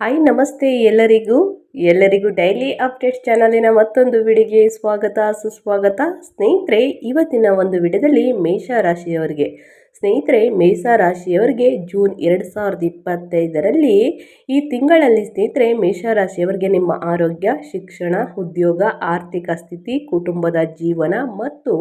Hi ನಮಸ್ತೆ ಎಲ್ಲರಿಗೂ. ಎಲ್ಲರಿಗೂ ಡೈಲಿ ಅಪ್ಡೇಟ್ಸ್ ಚಾನಲಿನ ಮತ್ತೊಂದು ವಿಡಿಯೋಗೆ ಸ್ವಾಗತ, ಸುಸ್ವಾಗತ. ಸ್ನೇಹಿತರೆ, ಇವತ್ತಿನ ಒಂದು ವಿಡಿಯೋದಲ್ಲಿ ಮೇಷ ರಾಶಿಯವರಿಗೆ ಸ್ನೇಹಿತರೆ, ಮೇಷ ರಾಶಿಯವರಿಗೆ ಜೂನ್ ಎರಡು ಸಾವಿರದ ಇಪ್ಪತ್ತೈದರಲ್ಲಿ ಈ ತಿಂಗಳಲ್ಲಿ ಸ್ನೇಹಿತರೆ, ಮೇಷ ರಾಶಿಯವರಿಗೆ ನಿಮ್ಮ ಆರೋಗ್ಯ, ಶಿಕ್ಷಣ, ಉದ್ಯೋಗ, ಆರ್ಥಿಕ ಸ್ಥಿತಿ, ಕುಟುಂಬದ ಜೀವನ ಮತ್ತು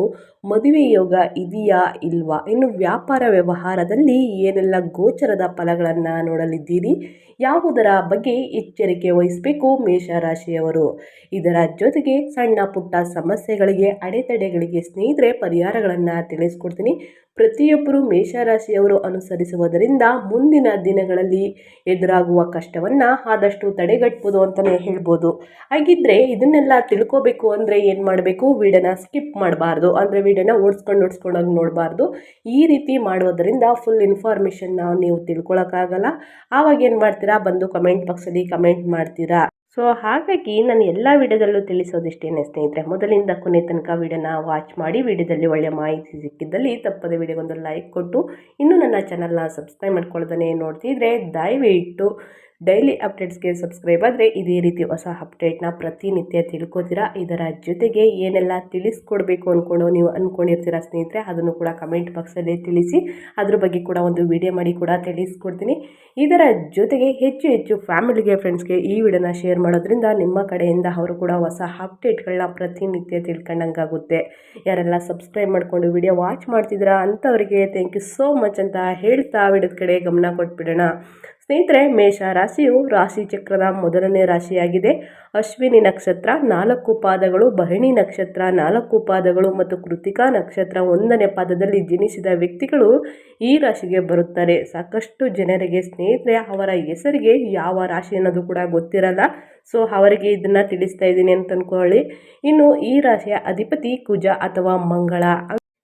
ಮದುವೆ ಯೋಗ ಇದೆಯಾ ಇಲ್ವಾ? ಇನ್ನು ವ್ಯಾಪಾರ ವ್ಯವಹಾರದಲ್ಲಿ ಏನೆಲ್ಲ ಗೋಚರದ ಫಲಗಳನ್ನು ನೋಡಲಿದ್ದೀರಿ? ಯಾವುದರ ಬಗ್ಗೆ ಎಚ್ಚರಿಕೆ ವಹಿಸಬೇಕು ಮೇಷರಾಶಿಯವರು ಇದರ ಜೊತೆಗೆ ಸಣ್ಣ ಪುಟ್ಟ ಸಮಸ್ಯೆಗಳಿಗೆ, ಅಡೆತಡೆಗಳಿಗೆ ಸ್ನೇಹಿತರೆ ಪರಿಹಾರಗಳನ್ನು ತಿಳಿಸ್ಕೊಡ್ತೀನಿ. ಪ್ರತಿಯೊಬ್ಬರು ಮೇಷರಾಶಿಯವರು ಅನುಸರಿಸುವುದರಿಂದ ಮುಂದಿನ ದಿನಗಳಲ್ಲಿ ಎದುರಾಗುವ ಕಷ್ಟವನ್ನು ಆದಷ್ಟು ತಡೆಗಟ್ಬೋದು ಅಂತಲೇ ಹೇಳ್ಬೋದು. ಹಾಗಿದ್ರೆ ಇದನ್ನೆಲ್ಲ ತಿಳ್ಕೋಬೇಕು ಅಂದರೆ ಏನು ಮಾಡಬೇಕು? ವಿಡಿಯೋನ ಸ್ಕಿಪ್ ಮಾಡಬಾರ್ದು. ಅಂದರೆ ವಿಡಿಯೋನ ಓಡಿಸ್ಕೊಂಡು ಓಡಿಸ್ಕೊಂಡೋಗಿ ನೋಡಬಾರ್ದು. ಈ ರೀತಿ ಮಾಡೋದರಿಂದ ಫುಲ್ ಇನ್ಫಾರ್ಮೇಷನ್ನ ನೀವು ತಿಳ್ಕೊಳಕ್ಕಾಗಲ್ಲ. ಆವಾಗ ಏನು ಮಾಡ್ತೀರಾ? ಬಂದು ಕಮೆಂಟ್ ಬಾಕ್ಸಲ್ಲಿ ಕಮೆಂಟ್ ಮಾಡ್ತೀರಾ? ಸೊ ಹಾಗಾಗಿ ನಾನು ಎಲ್ಲ ವಿಡಿಯೋದಲ್ಲೂ ತಿಳಿಸೋದಿಷ್ಟೇನೆ ಸ್ನೇಹಿತರೆ. ಮೊದಲಿಂದ ಕೊನೆ ತನಕ ವಿಡಿಯೋನ ವಾಚ್ ಮಾಡಿ, ವಿಡಿಯೋದಲ್ಲಿ ಒಳ್ಳೆಯ ಮಾಹಿತಿ ಸಿಕ್ಕಿದ್ದಲ್ಲಿ ತಪ್ಪದ ವಿಡಿಯೋಗೊಂದು ಲೈಕ್ ಕೊಟ್ಟು, ಇನ್ನೂ ನನ್ನ ಚಾನಲ್ನ ಸಬ್ಸ್ಕ್ರೈಬ್ ಮಾಡ್ಕೊಳ್ಳೋದನ್ನೇ ನೋಡ್ತಿದ್ರೆ ದಯವಿಟ್ಟು ಡೈಲಿ ಅಪ್ಡೇಟ್ಸ್ಗೆ ಸಬ್ಸ್ಕ್ರೈಬ್ ಆದರೆ ಇದೇ ರೀತಿ ಹೊಸ ಅಪ್ಡೇಟ್ನ ಪ್ರತಿನಿತ್ಯ ತಿಳ್ಕೊತೀರಾ? ಇದರ ಜೊತೆಗೆ ಏನೆಲ್ಲ ತಿಳಿಸ್ಕೊಡ್ಬೇಕು ಅಂದ್ಕೊಂಡು ನೀವು ಅಂದ್ಕೊಂಡಿರ್ತೀರ ಸ್ನೇಹಿತರೆ, ಅದನ್ನು ಕೂಡ ಕಮೆಂಟ್ ಬಾಕ್ಸಲ್ಲಿ ತಿಳಿಸಿ, ಅದ್ರ ಬಗ್ಗೆ ಕೂಡ ಒಂದು ವಿಡಿಯೋ ಮಾಡಿ ಕೂಡ ತಿಳಿಸ್ಕೊಡ್ತೀನಿ. ಇದರ ಜೊತೆಗೆ ಹೆಚ್ಚು ಹೆಚ್ಚು ಫ್ಯಾಮಿಲಿಗೆ ಫ್ರೆಂಡ್ಸ್ಗೆ ಈ ವಿಡಿಯೋನ ಶೇರ್ ಮಾಡೋದ್ರಿಂದ ನಿಮ್ಮ ಕಡೆಯಿಂದ ಅವರು ಕೂಡ ಹೊಸ ಅಪ್ಡೇಟ್ಗಳನ್ನ ಪ್ರತಿನಿತ್ಯ ತಿಳ್ಕೊಂಡಂಗಾಗುತ್ತೆ. ಯಾರೆಲ್ಲ ಸಬ್ಸ್ಕ್ರೈಬ್ ಮಾಡಿಕೊಂಡು ವಿಡಿಯೋ ವಾಚ್ ಮಾಡ್ತಿದ್ದೀರಾ ಅಂಥವರಿಗೆ ಥ್ಯಾಂಕ್ ಯು ಸೋ ಮಚ್ ಅಂತ ಹೇಳ್ತಾ ವಿಡಿಯೋದ ಕಡೆ ಗಮನ ಕೊಟ್ಬಿಡೋಣ. ಸ್ನೇಹಿತರೆ, ಮೇಷ ರಾಶಿಯು ರಾಶಿ ಚಕ್ರದ ಮೊದಲನೇ ರಾಶಿಯಾಗಿದೆ. ಅಶ್ವಿನಿ ನಕ್ಷತ್ರ ನಾಲ್ಕು ಪಾದಗಳು, ಭರಣಿ ನಕ್ಷತ್ರ ನಾಲ್ಕು ಪಾದಗಳು ಮತ್ತು ಕೃತಿಕಾ ನಕ್ಷತ್ರ ಒಂದನೇ ಪಾದದಲ್ಲಿ ಜನಿಸಿದ ವ್ಯಕ್ತಿಗಳು ಈ ರಾಶಿಗೆ ಬರುತ್ತಾರೆ. ಸಾಕಷ್ಟು ಜನರಿಗೆ ಸ್ನೇಹಿತರೆ, ಅವರ ಹೆಸರಿಗೆ ಯಾವ ರಾಶಿ ಅನ್ನೋದು ಕೂಡ ಗೊತ್ತಿರಲ್ಲ. ಸೊ, ಅವರಿಗೆ ಇದನ್ನು ತಿಳಿಸ್ತಾ ಇದ್ದೀನಿ ಅಂತ ಅಂದ್ಕೊಳ್ಳಿ ಇನ್ನು ಈ ರಾಶಿಯ ಅಧಿಪತಿ ಕುಜ ಅಥವಾ ಮಂಗಳ.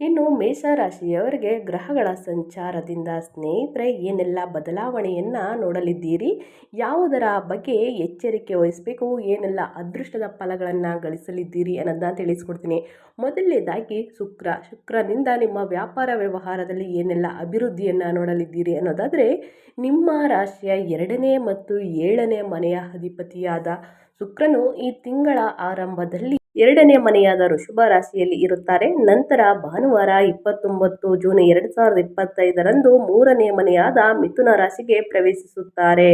ಇನ್ನು ಮೇಷರಾಶಿಯವರಿಗೆ ಗ್ರಹಗಳ ಸಂಚಾರದಿಂದ ಸ್ನೇಹಿತರೆ, ಏನೆಲ್ಲ ಬದಲಾವಣೆಯನ್ನು ನೋಡಲಿದ್ದೀರಿ? ಯಾವುದರ ಬಗ್ಗೆ ಎಚ್ಚರಿಕೆ ವಹಿಸಬೇಕು? ಏನೆಲ್ಲ ಅದೃಷ್ಟದ ಫಲಗಳನ್ನು ಗಳಿಸಲಿದ್ದೀರಿ ಅನ್ನೋದನ್ನ ತಿಳಿಸ್ಕೊಡ್ತೀನಿ. ಮೊದಲನೇದಾಗಿ ಶುಕ್ರ. ಶುಕ್ರನಿಂದ ನಿಮ್ಮ ವ್ಯಾಪಾರ ವ್ಯವಹಾರದಲ್ಲಿ ಏನೆಲ್ಲ ಅಭಿವೃದ್ಧಿಯನ್ನು ನೋಡಲಿದ್ದೀರಿ ಅನ್ನೋದಾದರೆ, ನಿಮ್ಮ ರಾಶಿಯ ಎರಡನೇ ಮತ್ತು ಏಳನೇ ಮನೆಯ ಅಧಿಪತಿಯಾದ ಶುಕ್ರನು ಈ ತಿಂಗಳ ಆರಂಭದಲ್ಲಿ ಎರಡನೇ ಮನೆಯಾದ ಋಷಭ ರಾಶಿಯಲ್ಲಿ ಇರುತ್ತಾರೆ. ನಂತರ ಭಾನುವಾರ ಇಪ್ಪತ್ತೊಂಬತ್ತು ಜೂನ್ ಎರಡು ಸಾವಿರದ ಇಪ್ಪತ್ತೈದರಂದು ಮೂರನೇ ಮನೆಯಾದ ಮಿಥುನ ರಾಶಿಗೆ ಪ್ರವೇಶಿಸುತ್ತಾರೆ.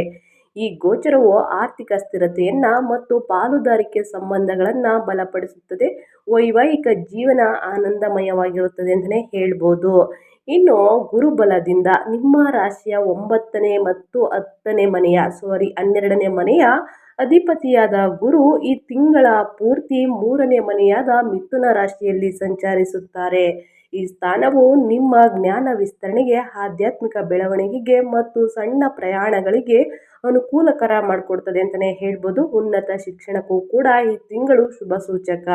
ಈ ಗೋಚರವು ಆರ್ಥಿಕ ಸ್ಥಿರತೆಯನ್ನು ಮತ್ತು ಪಾಲುದಾರಿಕೆ ಸಂಬಂಧಗಳನ್ನು ಬಲಪಡಿಸುತ್ತದೆ. ವೈವಾಹಿಕ ಜೀವನ ಆನಂದಮಯವಾಗಿರುತ್ತದೆ ಅಂತಲೇ ಹೇಳ್ಬೋದು. ಇನ್ನು ಗುರುಬಲದಿಂದ ನಿಮ್ಮ ರಾಶಿಯ ಒಂಬತ್ತನೇ ಮತ್ತು ಹತ್ತನೇ ಮನೆಯ ಸಾರಿ ಹನ್ನೆರಡನೇ ಮನೆಯ ಅಧಿಪತಿಯಾದ ಗುರು ಈ ತಿಂಗಳ ಪೂರ್ತಿ ಮೂರನೇ ಮನೆಯಾದ ಮಿಥುನ ರಾಶಿಯಲ್ಲಿ ಸಂಚರಿಸುತ್ತಾರೆ. ಈ ಸ್ಥಾನವು ನಿಮ್ಮ ಜ್ಞಾನ ವಿಸ್ತರಣೆಗೆ, ಆಧ್ಯಾತ್ಮಿಕ ಬೆಳವಣಿಗೆಗೆ ಮತ್ತು ಸಣ್ಣ ಪ್ರಯಾಣಗಳಿಗೆ ಅನುಕೂಲಕರ ಮಾಡಿಕೊಡ್ತದೆ ಅಂತಲೇ ಹೇಳ್ಬೋದು. ಉನ್ನತ ಶಿಕ್ಷಣಕ್ಕೂ ಕೂಡ ಈ ತಿಂಗಳು ಶುಭ ಸೂಚಕ.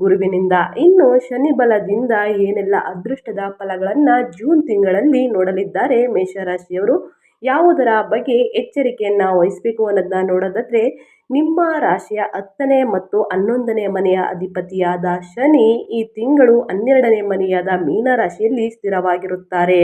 ಗುರುವಿನಿಂದ ಇನ್ನು ಶನಿ ಬಲದಿಂದ ಏನೆಲ್ಲ ಅದೃಷ್ಟದ ಫಲಗಳನ್ನು ಜೂನ್ ತಿಂಗಳಲ್ಲಿ ನೋಡಲಿದ್ದಾರೆ ಮೇಷರಾಶಿಯವರು ಯಾವುದರ ಬಗ್ಗೆ ಎಚ್ಚರಿಕೆಯನ್ನು ವಹಿಸಬೇಕು ಅನ್ನೋದನ್ನ ನೋಡೋದಾದರೆ, ನಿಮ್ಮ ರಾಶಿಯ ಹತ್ತನೇ ಮತ್ತು ಹನ್ನೊಂದನೇ ಮನೆಯ ಅಧಿಪತಿಯಾದ ಶನಿ ಈ ತಿಂಗಳು ಹನ್ನೆರಡನೇ ಮನೆಯಾದ ಮೀನ ರಾಶಿಯಲ್ಲಿ ಸ್ಥಿರವಾಗಿರುತ್ತಾರೆ.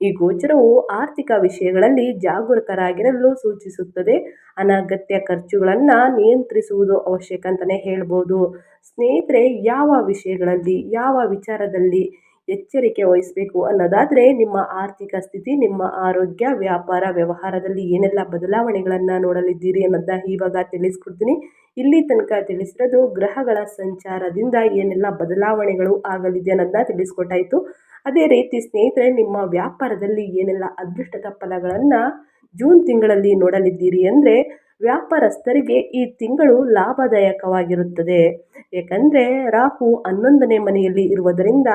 ಈ ಗೋಚರವು ಆರ್ಥಿಕ ವಿಷಯಗಳಲ್ಲಿ ಜಾಗರೂಕರಾಗಿರಲು ಸೂಚಿಸುತ್ತದೆ. ಅನಗತ್ಯ ಖರ್ಚುಗಳನ್ನು ನಿಯಂತ್ರಿಸುವುದು ಅವಶ್ಯಕ ಅಂತಲೇ ಹೇಳ್ಬೋದು. ಸ್ನೇಹಿತರೆ, ಯಾವ ವಿಷಯಗಳಲ್ಲಿ, ಯಾವ ವಿಚಾರದಲ್ಲಿ ಎಚ್ಚರಿಕೆ ವಹಿಸಬೇಕು ಅನ್ನೋದಾದರೆ ನಿಮ್ಮ ಆರ್ಥಿಕ ಸ್ಥಿತಿ, ನಿಮ್ಮ ಆರೋಗ್ಯ, ವ್ಯಾಪಾರ ವ್ಯವಹಾರದಲ್ಲಿ ಏನೆಲ್ಲ ಬದಲಾವಣೆಗಳನ್ನು ನೋಡಲಿದ್ದೀರಿ ಅನ್ನೋದನ್ನ ಇವಾಗ ತಿಳಿಸ್ಕೊಡ್ತೀನಿ. ಇಲ್ಲಿ ತನಕ ತಿಳಿಸಿರೋದು ಗ್ರಹಗಳ ಸಂಚಾರದಿಂದ ಏನೆಲ್ಲ ಬದಲಾವಣೆಗಳು ಆಗಲಿದೆ ಅನ್ನೋದನ್ನ ತಿಳಿಸ್ಕೊಟ್ಟಾಯಿತು. ಅದೇ ರೀತಿ ಸ್ನೇಹಿತರೆ, ನಿಮ್ಮ ವ್ಯಾಪಾರದಲ್ಲಿ ಏನೆಲ್ಲ ಅದೃಷ್ಟದ ಫಲಗಳನ್ನು ಜೂನ್ ತಿಂಗಳಲ್ಲಿ ನೋಡಲಿದ್ದೀರಿ ಅಂದರೆ ವ್ಯಾಪಾರಸ್ಥರಿಗೆ ಈ ತಿಂಗಳು ಲಾಭದಾಯಕವಾಗಿರುತ್ತದೆ. ಏಕೆಂದರೆ ರಾಹು ಹನ್ನೊಂದನೇ ಮನೆಯಲ್ಲಿ ಇರುವುದರಿಂದ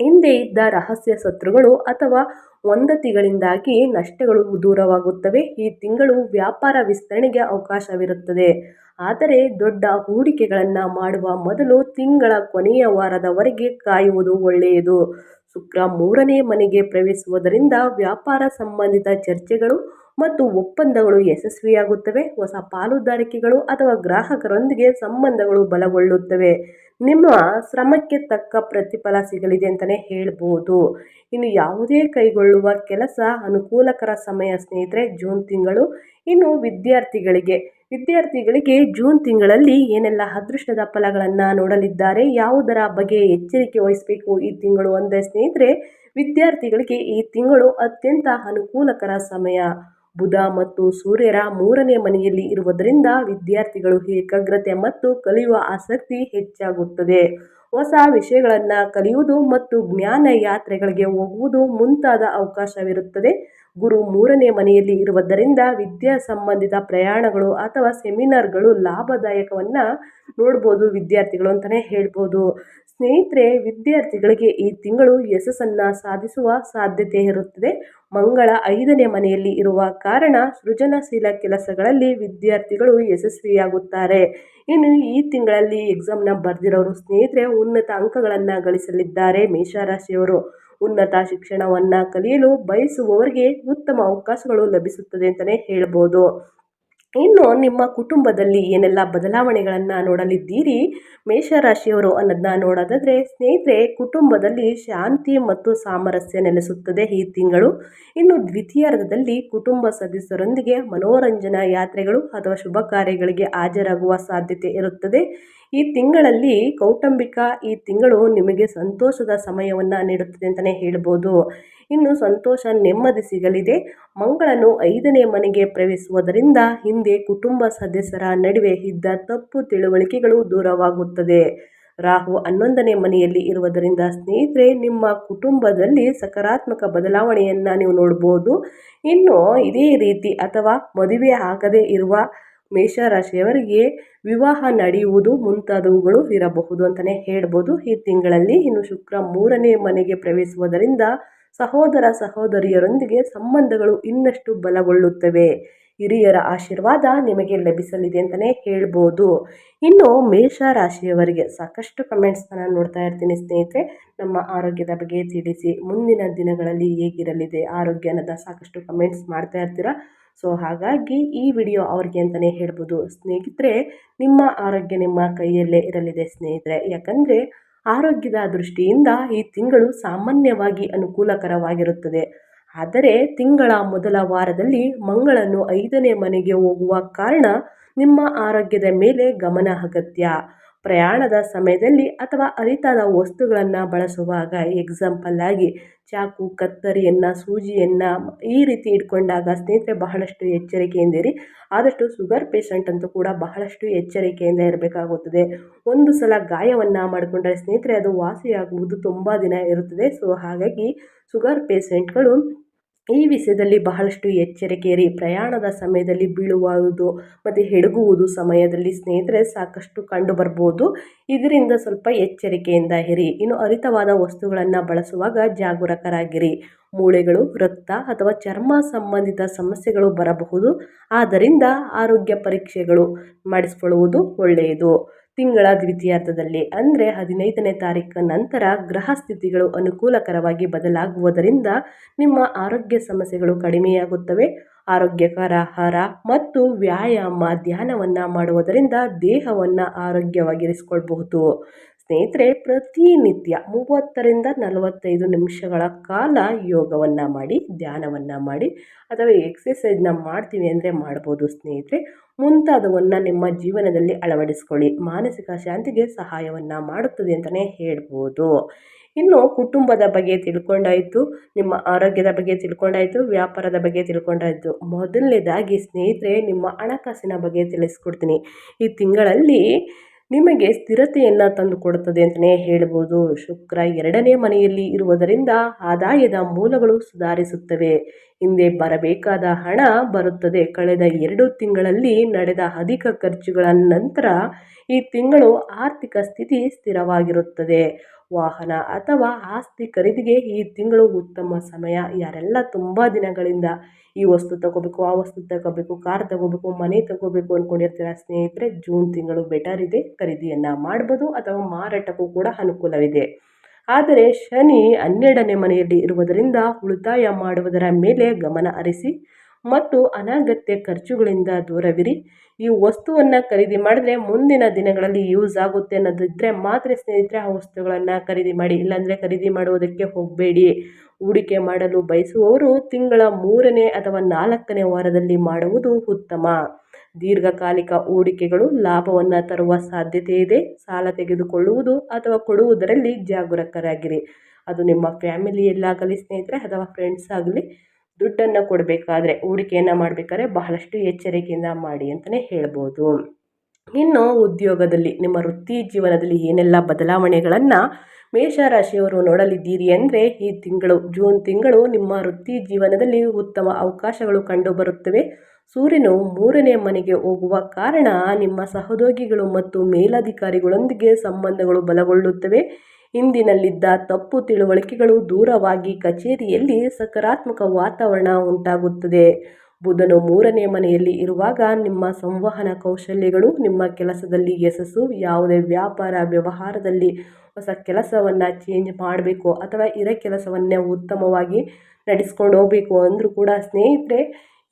ಹಿಂದೆ ಇದ್ದ ರಹಸ್ಯ ಶತ್ರುಗಳು ಅಥವಾ ಒಂದತಿಗಳಿಂದಾಗಿ ನಷ್ಟಗಳು ದೂರವಾಗುತ್ತವೆ. ಈ ತಿಂಗಳು ವ್ಯಾಪಾರ ವಿಸ್ತರಣೆಗೆ ಅವಕಾಶವಿರುತ್ತದೆ. ಆದರೆ ದೊಡ್ಡ ಹೂಡಿಕೆಗಳನ್ನು ಮಾಡುವ ಮೊದಲು ತಿಂಗಳ ಕೊನೆಯ ವಾರದವರೆಗೆ ಕಾಯುವುದು ಒಳ್ಳೆಯದು. ಶುಕ್ರ ಮೂರನೇ ಮನೆಗೆ ಪ್ರವೇಶಿಸುವುದರಿಂದ ವ್ಯಾಪಾರ ಸಂಬಂಧಿತ ಚರ್ಚೆಗಳು ಮತ್ತು ಒಪ್ಪಂದಗಳು ಯಶಸ್ವಿಯಾಗುತ್ತವೆ. ಹೊಸ ಪಾಲುದಾರಿಕೆಗಳು ಅಥವಾ ಗ್ರಾಹಕರೊಂದಿಗೆ ಸಂಬಂಧಗಳು ಬಲಗೊಳ್ಳುತ್ತವೆ. ನಿಮ್ಮ ಶ್ರಮಕ್ಕೆ ತಕ್ಕ ಪ್ರತಿಫಲ ಸಿಗಲಿದೆ ಅಂತಲೇ ಹೇಳ್ಬೋದು. ಇನ್ನು ಯಾವುದೇ ಕೈಗೊಳ್ಳುವ ಕೆಲಸ ಅನುಕೂಲಕರ ಸಮಯ ಸ್ನೇಹಿತರೆ, ಜೂನ್ ತಿಂಗಳು. ಇನ್ನು ವಿದ್ಯಾರ್ಥಿಗಳಿಗೆ ವಿದ್ಯಾರ್ಥಿಗಳಿಗೆ ಜೂನ್ ತಿಂಗಳಲ್ಲಿ ಏನೆಲ್ಲ ಅದೃಷ್ಟದ ಫಲಗಳನ್ನು ನೋಡಲಿದ್ದಾರೆ, ಯಾವುದರ ಬಗ್ಗೆ ಎಚ್ಚರಿಕೆ ವಹಿಸಬೇಕು ಈ ತಿಂಗಳು ಅಂದರೆ ಸ್ನೇಹಿತರೆ, ವಿದ್ಯಾರ್ಥಿಗಳಿಗೆ ಈ ತಿಂಗಳು ಅತ್ಯಂತ ಅನುಕೂಲಕರ ಸಮಯ. ಬುಧ ಮತ್ತು ಸೂರ್ಯರ ಮೂರನೇ ಮನೆಯಲ್ಲಿ ಇರುವುದರಿಂದ ವಿದ್ಯಾರ್ಥಿಗಳು ಏಕಾಗ್ರತೆ ಮತ್ತು ಕಲಿಯುವ ಆಸಕ್ತಿ ಹೆಚ್ಚಾಗುತ್ತದೆ. ಹೊಸ ವಿಷಯಗಳನ್ನು ಕಲಿಯುವುದು ಮತ್ತು ಜ್ಞಾನ ಯಾತ್ರೆಗಳಿಗೆ ಹೋಗುವುದು ಮುಂತಾದ ಅವಕಾಶವಿರುತ್ತದೆ. ಗುರು ಮೂರನೇ ಮನೆಯಲ್ಲಿ ಇರುವುದರಿಂದ ವಿದ್ಯಾ ಸಂಬಂಧಿತ ಪ್ರಯಾಣಗಳು ಅಥವಾ ಸೆಮಿನಾರ್ಗಳು ಲಾಭದಾಯಕವನ್ನು ನೋಡ್ಬೋದು ವಿದ್ಯಾರ್ಥಿಗಳು ಅಂತಲೇ ಹೇಳ್ಬೋದು. ಸ್ನೇಹಿತರೆ, ವಿದ್ಯಾರ್ಥಿಗಳಿಗೆ ಈ ತಿಂಗಳು ಯಶಸ್ಸನ್ನು ಸಾಧಿಸುವ ಸಾಧ್ಯತೆ ಇರುತ್ತದೆ. ಮಂಗಳ ಐದನೇ ಮನೆಯಲ್ಲಿ ಇರುವ ಕಾರಣ ಸೃಜನಶೀಲ ಕೆಲಸಗಳಲ್ಲಿ ವಿದ್ಯಾರ್ಥಿಗಳು ಯಶಸ್ವಿಯಾಗುತ್ತಾರೆ. ಇನ್ನು ಈ ತಿಂಗಳಲ್ಲಿ ಎಕ್ಸಾಮ್ನ ಬರೆದಿರೋರು ಸ್ನೇಹಿತರೆ, ಉನ್ನತ ಅಂಕಗಳನ್ನು ಗಳಿಸಲಿದ್ದಾರೆ ಮೇಷರಾಶಿಯವರು. ಉನ್ನತ ಶಿಕ್ಷಣವನ್ನು ಕಲಿಯಲು ಬಯಸುವವರಿಗೆ ಉತ್ತಮ ಅವಕಾಶಗಳು ಲಭಿಸುತ್ತದೆ ಅಂತಲೇ ಹೇಳ್ಬೋದು. ಇನ್ನು ನಿಮ್ಮ ಕುಟುಂಬದಲ್ಲಿ ಏನೆಲ್ಲ ಬದಲಾವಣೆಗಳನ್ನು ನೋಡಲಿದ್ದೀರಿ? ಮೇಷರಾಶಿಯವರು ಅನ್ನೋದನ್ನ ನೋಡೋದಾದರೆ ಸ್ನೇಹಿತರೆ, ಕುಟುಂಬದಲ್ಲಿ ಶಾಂತಿ ಮತ್ತು ಸಾಮರಸ್ಯ ನೆಲೆಸುತ್ತದೆ ಈ ತಿಂಗಳು. ಇನ್ನು ದ್ವಿತೀಯಾರ್ಧದಲ್ಲಿ ಕುಟುಂಬ ಸದಸ್ಯರೊಂದಿಗೆ ಮನೋರಂಜನಾ ಯಾತ್ರೆಗಳು ಅಥವಾ ಶುಭ ಕಾರ್ಯಗಳಿಗೆ ಹಾಜರಾಗುವ ಸಾಧ್ಯತೆ ಇರುತ್ತದೆ. ಈ ತಿಂಗಳಲ್ಲಿ ಕೌಟುಂಬಿಕ ಈ ತಿಂಗಳು ನಿಮಗೆ ಸಂತೋಷದ ಸಮಯವನ್ನು ನೀಡುತ್ತದೆ ಅಂತಲೇ ಹೇಳ್ಬೋದು. ಇನ್ನು ಸಂತೋಷ ನೆಮ್ಮದಿ ಸಿಗಲಿದೆ. ಮಂಗಳನು ಐದನೇ ಮನೆಗೆ ಪ್ರವೇಶಿಸುವುದರಿಂದ ಹಿಂದೆ ಕುಟುಂಬ ಸದಸ್ಯರ ನಡುವೆ ಇದ್ದ ತಪ್ಪು ತಿಳುವಳಿಕೆಗಳು ದೂರವಾಗುತ್ತದೆ. ರಾಹು ಹನ್ನೊಂದನೇ ಮನೆಯಲ್ಲಿ ಇರುವುದರಿಂದ ಸ್ನೇಹಿತರೆ, ನಿಮ್ಮ ಕುಟುಂಬದಲ್ಲಿ ಸಕಾರಾತ್ಮಕ ಬದಲಾವಣೆಯನ್ನು ನೀವು ನೋಡ್ಬೋದು. ಇನ್ನು ಇದೇ ರೀತಿ ಅಥವಾ ಮದುವೆ ಆಗದೇ ಇರುವ ಮೇಷರಾಶಿಯವರಿಗೆ ವಿವಾಹ ನಡೆಯುವುದು ಮುಂತಾದವುಗಳು ಇರಬಹುದು ಅಂತಲೇ ಹೇಳ್ಬೋದು. ಈ ತಿಂಗಳಲ್ಲಿ ಇನ್ನು ಶುಕ್ರ ಮೂರನೇ ಮನೆಗೆ ಪ್ರವೇಶಿಸುವುದರಿಂದ ಸಹೋದರ ಸಹೋದರಿಯರೊಂದಿಗೆ ಸಂಬಂಧಗಳು ಇನ್ನಷ್ಟು ಬಲಗೊಳ್ಳುತ್ತವೆ. ಹಿರಿಯರ ಆಶೀರ್ವಾದ ನಿಮಗೆ ಲಭಿಸಲಿದೆ ಅಂತಲೇ ಹೇಳ್ಬೋದು. ಇನ್ನು ಮೇಷ ರಾಶಿಯವರಿಗೆ ಸಾಕಷ್ಟು ಕಮೆಂಟ್ಸ್ನ ನಾನು ನೋಡ್ತಾ ಇರ್ತೀನಿ ಸ್ನೇಹಿತರೆ. ನಮ್ಮ ಆರೋಗ್ಯದ ಬಗ್ಗೆ ತಿಳಿಸಿ ಮುಂದಿನ ದಿನಗಳಲ್ಲಿ ಹೇಗಿರಲಿದೆ, ಆರೋಗ್ಯ ಸಾಕಷ್ಟು ಕಮೆಂಟ್ಸ್ ಮಾಡ್ತಾ ಇರ್ತೀರ? ಸೊ ಹಾಗಾಗಿ ಈ ವಿಡಿಯೋ ಅವ್ರಿಗೆ ಅಂತಲೇ ಹೇಳ್ಬೋದು. ಸ್ನೇಹಿತರೆ, ನಿಮ್ಮ ಆರೋಗ್ಯ ನಿಮ್ಮ ಕೈಯಲ್ಲೇ ಇರಲಿದೆ ಸ್ನೇಹಿತರೆ. ಯಾಕಂದರೆ, ಆರೋಗ್ಯದ ದೃಷ್ಟಿಯಿಂದ ಈ ತಿಂಗಳು ಸಾಮಾನ್ಯವಾಗಿ ಅನುಕೂಲಕರವಾಗಿರುತ್ತದೆ. ಆದರೆ, ತಿಂಗಳ ಮೊದಲ ವಾರದಲ್ಲಿ ಮಂಗಳನು ಐದನೇ ಮನೆಗೆ ಹೋಗುವ ಕಾರಣ ನಿಮ್ಮ ಆರೋಗ್ಯದ ಮೇಲೆ ಗಮನ ಅಗತ್ಯ. ಪ್ರಯಾಣದ ಸಮಯದಲ್ಲಿ ಅಥವಾ ಅರಿತಾದ ವಸ್ತುಗಳನ್ನು ಬಳಸುವಾಗ ಎಕ್ಸಾಂಪಲ್ ಆಗಿ ಚಾಕು, ಕತ್ತರಿಯನ್ನು, ಸೂಜಿಯನ್ನು ಈ ರೀತಿ ಇಟ್ಕೊಂಡಾಗ ಸ್ನೇಹಿತರೆ ಬಹಳಷ್ಟು ಎಚ್ಚರಿಕೆಯಿಂದಿರಿ. ಆದಷ್ಟು ಸುಗರ್ ಪೇಷಂಟ್ ಅಂತೂ ಕೂಡ ಬಹಳಷ್ಟು ಎಚ್ಚರಿಕೆಯಿಂದ ಇರಬೇಕಾಗುತ್ತದೆ. ಒಂದು ಸಲ ಗಾಯವನ್ನು ಮಾಡಿಕೊಂಡ್ರೆ ಸ್ನೇಹಿತರೆ ಅದು ವಾಸಿಯಾಗುವುದು ತುಂಬ ದಿನ ಇರುತ್ತದೆ. ಸೊ ಹಾಗಾಗಿ ಸುಗರ್ ಪೇಷೆಂಟ್ಗಳು ಈ ವಿಷಯದಲ್ಲಿ ಬಹಳಷ್ಟು ಎಚ್ಚರಿಕೆ ಇರಿ ಪ್ರಯಾಣದ ಸಮಯದಲ್ಲಿ ಬೀಳುವುದು ಮತ್ತು ಹೆಡಗುವುದು ಸಮಯದಲ್ಲಿ ಸ್ನೇಹಿತರೆ ಸಾಕಷ್ಟು ಕಂಡು ಬರ್ಬೋದು ಇದರಿಂದ ಸ್ವಲ್ಪ ಎಚ್ಚರಿಕೆಯಿಂದ ಇರಿ. ಇನ್ನು ಅರಿತವಾದ ವಸ್ತುಗಳನ್ನು ಬಳಸುವಾಗ ಜಾಗರೂಕರಾಗಿರಿ. ಮೂಳೆಗಳು, ರಕ್ತ ಅಥವಾ ಚರ್ಮ ಸಂಬಂಧಿತ ಸಮಸ್ಯೆಗಳು ಬರಬಹುದು. ಆದ್ದರಿಂದ ಆರೋಗ್ಯ ಪರೀಕ್ಷೆಗಳು ಮಾಡಿಸಿಕೊಳ್ಳುವುದು ಒಳ್ಳೆಯದು. ತಿಂಗಳ ದ್ವಿತೀಯಾರ್ಧದಲ್ಲಿ, ಅಂದರೆ ಹದಿನೈದನೇ ತಾರೀಕು ನಂತರ ಗ್ರಹ ಸ್ಥಿತಿಗಳು ಅನುಕೂಲಕರವಾಗಿ ಬದಲಾಗುವುದರಿಂದ ನಿಮ್ಮ ಆರೋಗ್ಯ ಸಮಸ್ಯೆಗಳು ಕಡಿಮೆಯಾಗುತ್ತವೆ. ಆರೋಗ್ಯಕರ ಆಹಾರ ಮತ್ತು ವ್ಯಾಯಾಮ ಧ್ಯಾನವನ್ನು ಮಾಡುವುದರಿಂದ ದೇಹವನ್ನು ಆರೋಗ್ಯವಾಗಿರಿಸಿಕೊಳ್ಬಹುದು. ಸ್ನೇಹಿತರೆ, ಪ್ರತಿನಿತ್ಯ ಮೂವತ್ತರಿಂದ ನಲವತ್ತೈದು ನಿಮಿಷಗಳ ಕಾಲ ಯೋಗವನ್ನು ಮಾಡಿ, ಧ್ಯಾನವನ್ನು ಮಾಡಿ ಅಥವಾ ಎಕ್ಸಸೈಸ್ನ ಮಾಡ್ತೀವಿ ಅಂದರೆ ಮಾಡ್ಬೋದು ಸ್ನೇಹಿತರೆ. ಮುಂತಾದವನ್ನು ನಿಮ್ಮ ಜೀವನದಲ್ಲಿ ಅಳವಡಿಸ್ಕೊಳ್ಳಿ. ಮಾನಸಿಕ ಶಾಂತಿಗೆ ಸಹಾಯವನ್ನು ಮಾಡುತ್ತದೆ ಅಂತಲೇ ಹೇಳ್ಬೋದು. ಇನ್ನು ಕುಟುಂಬದ ಬಗ್ಗೆ ತಿಳ್ಕೊಂಡಾಯಿತು, ನಿಮ್ಮ ಆರೋಗ್ಯದ ಬಗ್ಗೆ ತಿಳ್ಕೊಂಡಾಯಿತು, ವ್ಯಾಪಾರದ ಬಗ್ಗೆ ತಿಳ್ಕೊಂಡಾಯಿತು. ಮೊದಲನೇದಾಗಿ ಸ್ನೇಹಿತರೆ, ನಿಮ್ಮ ಹಣಕಾಸಿನ ಬಗ್ಗೆ ತಿಳಿಸ್ಕೊಡ್ತೀನಿ. ಈ ತಿಂಗಳಲ್ಲಿ ನಿಮಗೆ ಸ್ಥಿರತೆಯನ್ನು ತಂದು ಕೊಡುತ್ತದೆ ಅಂತಲೇ ಹೇಳ್ಬೋದು. ಶುಕ್ರ ಎರಡನೇ ಮನೆಯಲ್ಲಿ ಇರುವುದರಿಂದ ಆದಾಯದ ಮೂಲಗಳು ಸುಧಾರಿಸುತ್ತವೆ. ಹಿಂದೆ ಬರಬೇಕಾದ ಹಣ ಬರುತ್ತದೆ. ಕಳೆದ ಎರಡು ತಿಂಗಳಲ್ಲಿ ನಡೆದ ಅಧಿಕ ಖರ್ಚುಗಳ ನಂತರ ಈ ತಿಂಗಳು ಆರ್ಥಿಕ ಸ್ಥಿತಿ ಸ್ಥಿರವಾಗಿರುತ್ತದೆ. ವಾಹನ ಅಥವಾ ಆಸ್ತಿ ಖರೀದಿಗೆ ಈ ತಿಂಗಳು ಉತ್ತಮ ಸಮಯ. ಯಾರೆಲ್ಲ ತುಂಬ ದಿನಗಳಿಂದ ಈ ವಸ್ತು ತಗೋಬೇಕು, ಆ ವಸ್ತು ತಗೋಬೇಕು, ಕಾರ್ ತಗೋಬೇಕು, ಮನೆ ತಗೋಬೇಕು ಅಂದ್ಕೊಂಡಿರ್ತೀರ ಸ್ನೇಹಿತರೆ, ಜೂನ್ ತಿಂಗಳು ಬೆಟರ್ ಇದೆ. ಖರೀದಿಯನ್ನು ಮಾಡ್ಬೋದು ಅಥವಾ ಮಾರಾಟಕ್ಕೂ ಕೂಡ ಅನುಕೂಲವಿದೆ. ಆದರೆ ಶನಿ ಹನ್ನೆರಡನೇ ಮನೆಯಲ್ಲಿ ಇರುವುದರಿಂದ ಉಳಿತಾಯ ಮಾಡುವುದರ ಮೇಲೆ ಗಮನ ಹರಿಸಿ ಮತ್ತು ಅನಗತ್ಯ ಖರ್ಚುಗಳಿಂದ ದೂರವಿರಿ. ಈ ವಸ್ತುವನ್ನು ಖರೀದಿ ಮಾಡಿದ್ರೆ ಮುಂದಿನ ದಿನಗಳಲ್ಲಿ ಯೂಸ್ ಆಗುತ್ತೆ ಅನ್ನೋದಿದ್ದರೆ ಮಾತ್ರ ಸ್ನೇಹಿತರೆ, ಆ ವಸ್ತುಗಳನ್ನು ಖರೀದಿ ಮಾಡಿ, ಇಲ್ಲಾಂದರೆ ಖರೀದಿ ಮಾಡುವುದಕ್ಕೆ ಹೋಗಬೇಡಿ. ಹೂಡಿಕೆ ಮಾಡಲು ಬಯಸುವವರು ತಿಂಗಳ ಮೂರನೇ ಅಥವಾ ನಾಲ್ಕನೇ ವಾರದಲ್ಲಿ ಮಾಡುವುದು ಉತ್ತಮ. ದೀರ್ಘಕಾಲಿಕ ಹೂಡಿಕೆಗಳು ಲಾಭವನ್ನು ತರುವ ಸಾಧ್ಯತೆ ಇದೆ. ಸಾಲ ತೆಗೆದುಕೊಳ್ಳುವುದು ಅಥವಾ ಕೊಡುವುದರಲ್ಲಿ ಜಾಗರೂಕರಾಗಿರಿ. ಅದು ನಿಮ್ಮ ಫ್ಯಾಮಿಲಿಯಲ್ಲಾಗಲಿ, ಸ್ನೇಹಿತರೆ, ಅಥವಾ ಫ್ರೆಂಡ್ಸ್ ಆಗಲಿ ದುಡ್ಡನ್ನು ಕೊಡಬೇಕಾದ್ರೆ, ಹೂಡಿಕೆಯನ್ನು ಮಾಡಬೇಕಾದ್ರೆ ಬಹಳಷ್ಟು ಎಚ್ಚರಿಕೆಯಿಂದ ಮಾಡಿ ಅಂತಲೇ ಹೇಳ್ಬೋದು. ಇನ್ನು ಉದ್ಯೋಗದಲ್ಲಿ ನಿಮ್ಮ ವೃತ್ತಿ ಜೀವನದಲ್ಲಿ ಏನೆಲ್ಲ ಬದಲಾವಣೆಗಳನ್ನು ಮೇಷರಾಶಿಯವರು ನೋಡಲಿದ್ದೀರಿ ಅಂದರೆ, ಈ ತಿಂಗಳು, ಜೂನ್ ತಿಂಗಳು ನಿಮ್ಮ ವೃತ್ತಿ ಜೀವನದಲ್ಲಿ ಉತ್ತಮ ಅವಕಾಶಗಳು ಕಂಡುಬರುತ್ತವೆ. ಸೂರ್ಯನು ಮೂರನೇ ಮನೆಗೆ ಹೋಗುವ ಕಾರಣ ನಿಮ್ಮ ಸಹೋದ್ಯೋಗಿಗಳು ಮತ್ತು ಮೇಲಧಿಕಾರಿಗಳೊಂದಿಗೆ ಸಂಬಂಧಗಳು ಬಲಗೊಳ್ಳುತ್ತವೆ. ಹಿಂದಿನಲ್ಲಿದ್ದ ತಪ್ಪು ತಿಳುವಳಿಕೆಗಳು ದೂರವಾಗಿ ಕಚೇರಿಯಲ್ಲಿ ಸಕಾರಾತ್ಮಕ ವಾತಾವರಣ ಉಂಟಾಗುತ್ತದೆ. ಬುಧನು ಮೂರನೇ ಮನೆಯಲ್ಲಿ ಇರುವಾಗ ನಿಮ್ಮ ಸಂವಹನ ಕೌಶಲ್ಯಗಳು, ನಿಮ್ಮ ಕೆಲಸದಲ್ಲಿ ಯಶಸ್ಸು, ಯಾವುದೇ ವ್ಯಾಪಾರ ವ್ಯವಹಾರದಲ್ಲಿ ಹೊಸ ಕೆಲಸವನ್ನು ಚೇಂಜ್ ಮಾಡಬೇಕು ಅಥವಾ ಇರೋ ಕೆಲಸವನ್ನೇ ಉತ್ತಮವಾಗಿ ನಡೆಸ್ಕೊಂಡು ಹೋಗಬೇಕು ಅಂದರೂ ಕೂಡ ಸ್ನೇಹಿತರೆ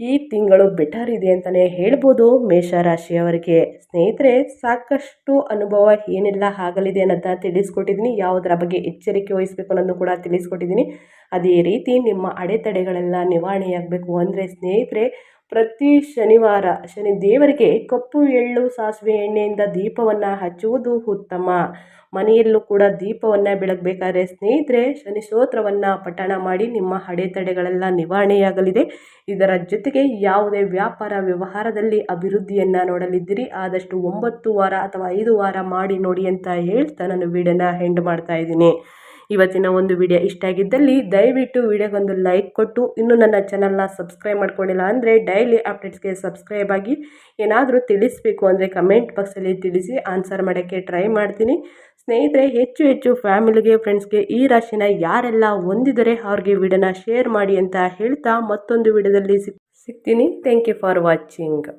ಈ ತಿಂಗಳು ಬೆಟರ್ ಇದೆ ಅಂತಲೇ ಹೇಳ್ಬೋದು ಮೇಷರಾಶಿಯವರಿಗೆ. ಸ್ನೇಹಿತರೆ, ಸಾಕಷ್ಟು ಅನುಭವ ಏನೆಲ್ಲ ಆಗಲಿದೆ ಅನ್ನೋದನ್ನ ತಿಳಿಸ್ಕೊಟ್ಟಿದ್ದೀನಿ. ಯಾವುದರ ಬಗ್ಗೆ ಎಚ್ಚರಿಕೆ ವಹಿಸಬೇಕು ಅನ್ನೋದನ್ನು ಕೂಡ ತಿಳಿಸ್ಕೊಟ್ಟಿದ್ದೀನಿ. ಅದೇ ರೀತಿ ನಿಮ್ಮ ಅಡೆತಡೆಗಳೆಲ್ಲ ನಿವಾರಣೆಯಾಗಬೇಕು ಅಂದರೆ ಸ್ನೇಹಿತರೆ ಪ್ರತಿ ಶನಿವಾರ ಶನಿ ದೇವರಿಗೆ ಕಪ್ಪು ಎಳ್ಳು, ಸಾಸಿವೆ ಎಣ್ಣೆಯಿಂದ ದೀಪವನ್ನು ಹಚ್ಚುವುದು ಉತ್ತಮ. ಮನೆಯಲ್ಲೂ ಕೂಡ ದೀಪವನ್ನು ಬೆಳಗಬೇಕಾದ್ರೆ ಸ್ನೇಹಿತರೆ ಶನಿ ಸ್ತೋತ್ರವನ್ನು ಪಠಣ ಮಾಡಿ ನಿಮ್ಮ ಅಡೆತಡೆಗಳೆಲ್ಲ ನಿವಾರಣೆಯಾಗಲಿದೆ. ಇದರ ಜೊತೆಗೆ ಯಾವುದೇ ವ್ಯಾಪಾರ ವ್ಯವಹಾರದಲ್ಲಿ ಅಭಿವೃದ್ಧಿಯನ್ನು ನೋಡಲಿದ್ದೀರಿ. ಆದಷ್ಟು ಒಂಬತ್ತು ವಾರ ಅಥವಾ ಐದು ವಾರ ಮಾಡಿ ನೋಡಿ ಅಂತ ಹೇಳ್ತಾ ನಾನು ವೀಡಿಯೋನ ಹೆಂಡ್ ಮಾಡ್ತಾ ಇದ್ದೀನಿ. ಇವತ್ತಿನ ಒಂದು ವಿಡಿಯೋ ಇಷ್ಟ ಆಗಿದ್ದಲ್ಲಿ ದಯವಿಟ್ಟು ವಿಡಿಯೋಗೊಂದು ಲೈಕ್ ಕೊಟ್ಟು, ಇನ್ನೂ ನನ್ನ ಚಾನಲ್ನ ಸಬ್ಸ್ಕ್ರೈಬ್ ಮಾಡ್ಕೊಂಡಿಲ್ಲ ಅಂದರೆ ಡೈಲಿ ಅಪ್ಡೇಟ್ಸ್ಗೆ ಸಬ್ಸ್ಕ್ರೈಬ್ ಆಗಿ, ಏನಾದರೂ ತಿಳಿಸ್ಬೇಕು ಅಂದರೆ ಕಮೆಂಟ್ ಬಾಕ್ಸಲ್ಲಿ ತಿಳಿಸಿ ಆನ್ಸರ್ ಮಾಡೋಕ್ಕೆ ಟ್ರೈ ಮಾಡ್ತೀನಿ. ಸ್ನೇಹಿತರೆ, ಹೆಚ್ಚು ಹೆಚ್ಚು ಫ್ಯಾಮಿಲಿಗೆ ಫ್ರೆಂಡ್ಸ್ಗೆ ಈ ರಾಶಿನ ಯಾರೆಲ್ಲ ಹೊಂದಿದರೆ ಅವ್ರಿಗೆ ವಿಡಿಯೋನ ಶೇರ್ ಮಾಡಿ ಅಂತ ಹೇಳ್ತಾ ಮತ್ತೊಂದು ವಿಡಿಯೋದಲ್ಲಿ ಸಿಗ್ತೀನಿ. Thank you for watching